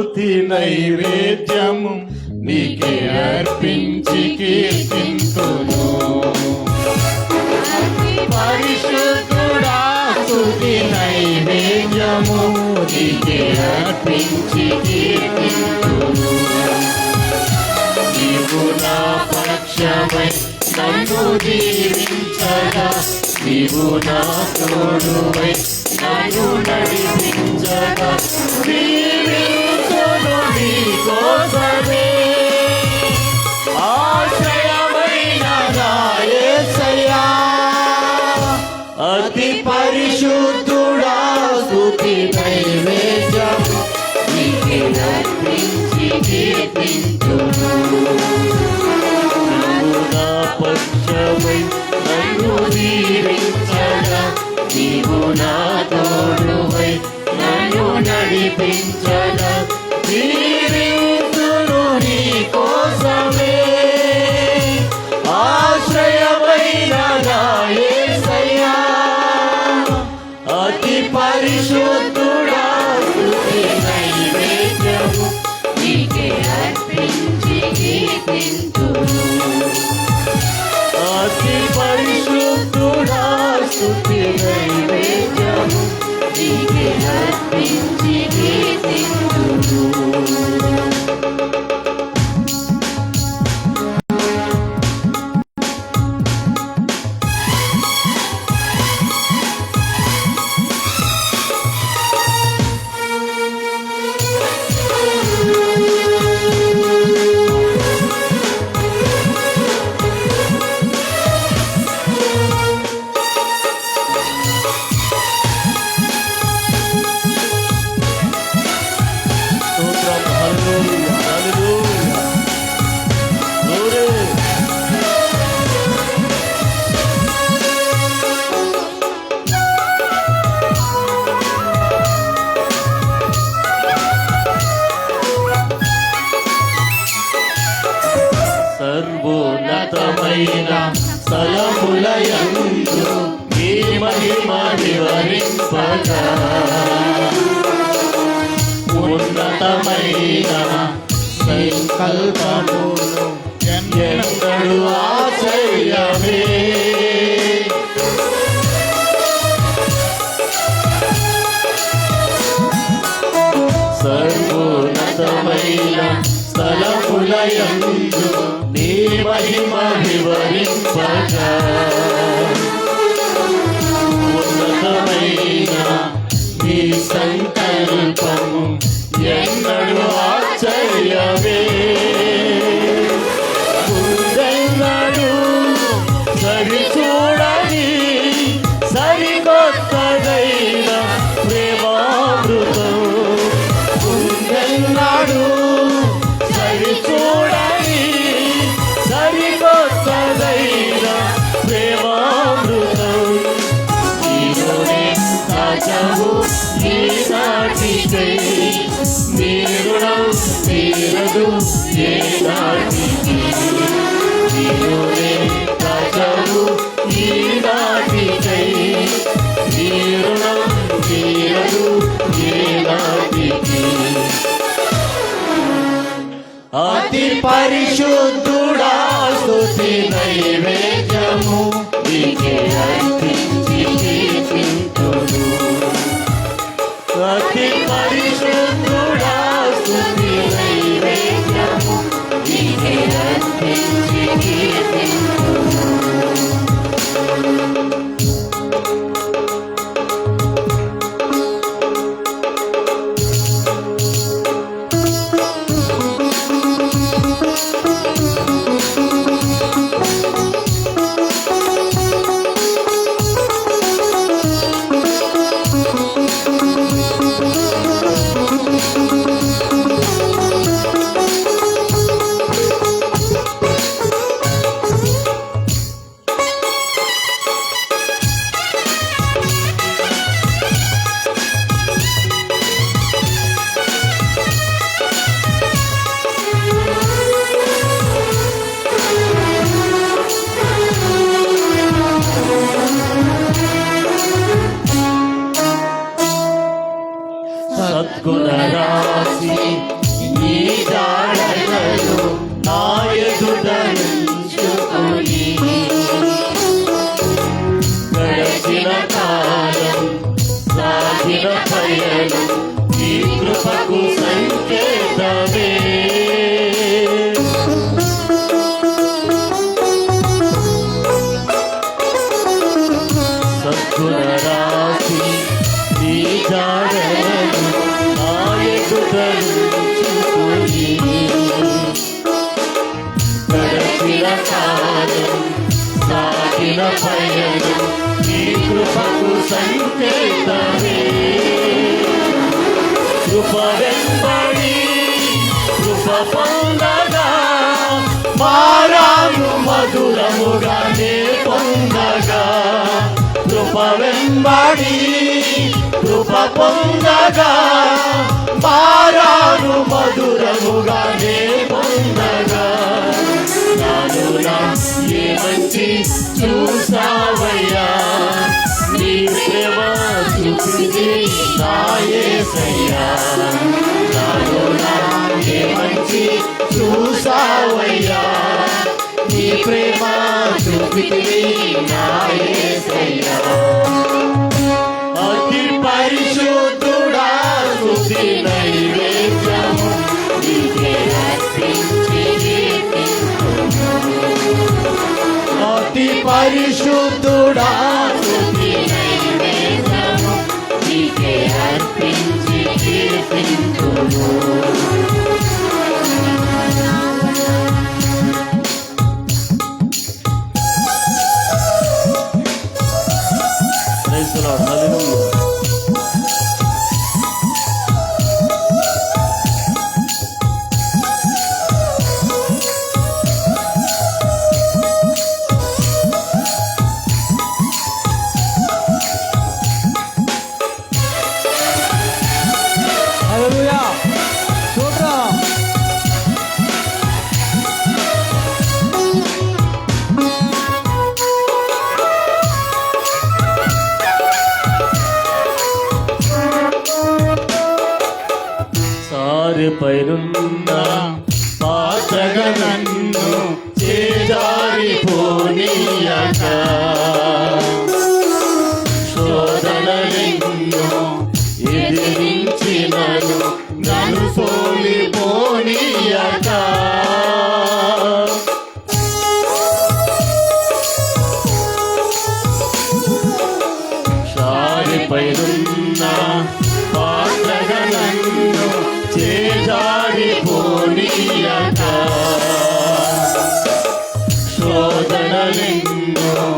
పరిశుద్ధుడా స్తుతి నైవేద్యము నీకే అర్పించి కీర్తింతును పరిశుద్ధుడా స్తుతి నైవేద్యము నీకే అర్పించి కీర్తింతును నీవు నా పక్షమై నన్ను దీవించగా నీవు నా తోడువై నన్ను నడిపించగా నీవే అతి పరిశుద్ధుడా స్తుతి నైవేద్యం పక్షమై నన్ను దీవించగా నీవు నా తోడువై నన్ను నడిపించగా. స్తుతి నైవేద్యము ఉన్నతమైన సంకల్పమును ఎన్నడు ఆశ్చర్యమే సర్వోన్నతమైన స్థలములయందు నీ మహిమ ఉన్నతమైన నీ సంకల్పము తీరదు ఏ నాటికి నీలోనే దాచావు నీ నాటికై నీ రుణం తీరదు ఏ నాటికి అతి పరిశుద్ధుడా స్తుతి నైవేద్యము. నీకే Guna Rasi. కృపకు సంకేతమే కృప వెంబడి కృప పొందగా మారాను మధురముగానే పొందగా కృప వెంబడి కృప పొందగా మారాను మధురముగానే పొందగా నాను నా ఏ మంచి చూసావయ్యా మంచి చూసావయ్యా నీ ప్రేమ చూపింది నా అతి పరిశుద్ధుడా స్తుతి నైవేద్యము నీకే అతి పరిశుద్ధుడా పైనున్న పాతగా నన్ను చేజారి పోనీయక. శోధనలెన్నో ఎదిరించినను నన్ను సోలి శోధనలెన్నో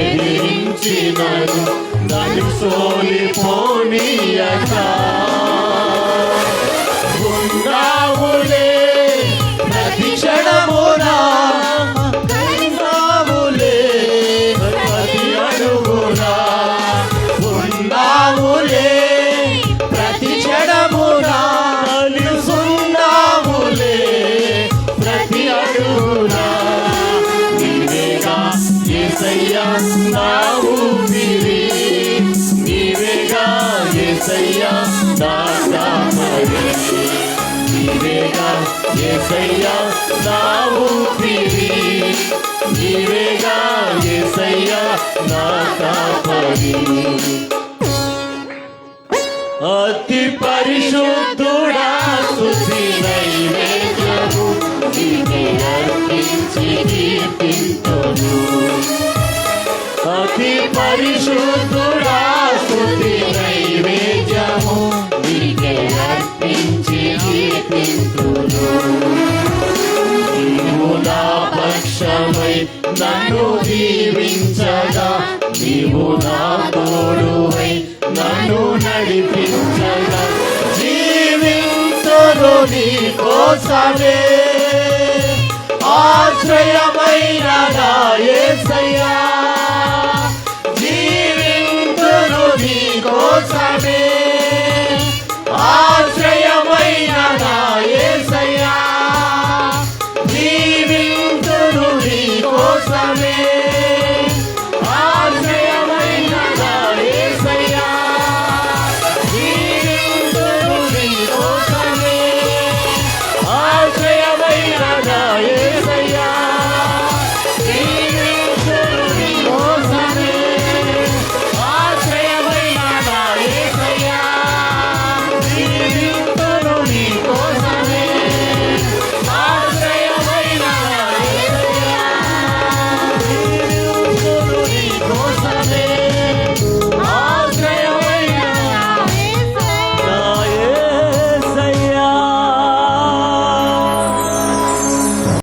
ఎదిరించినను నన్ను సోలి యేసయ్యా నా ఊపిరి నీవేగా యేసయ్యా నా కాపరి. అతి పరిశుద్ధుడా స్తుతి నైవేద్యము అర్పించి కీర్తింతును అతి పరిశుద్ధ నన్ను దీవించగా నీవు నా తోడువై నన్ను నడిపించగా. జీవించను నీ కోసమే. ఆశ్రయమైన నాయసయ్యా జీవించను నీ కోసమే.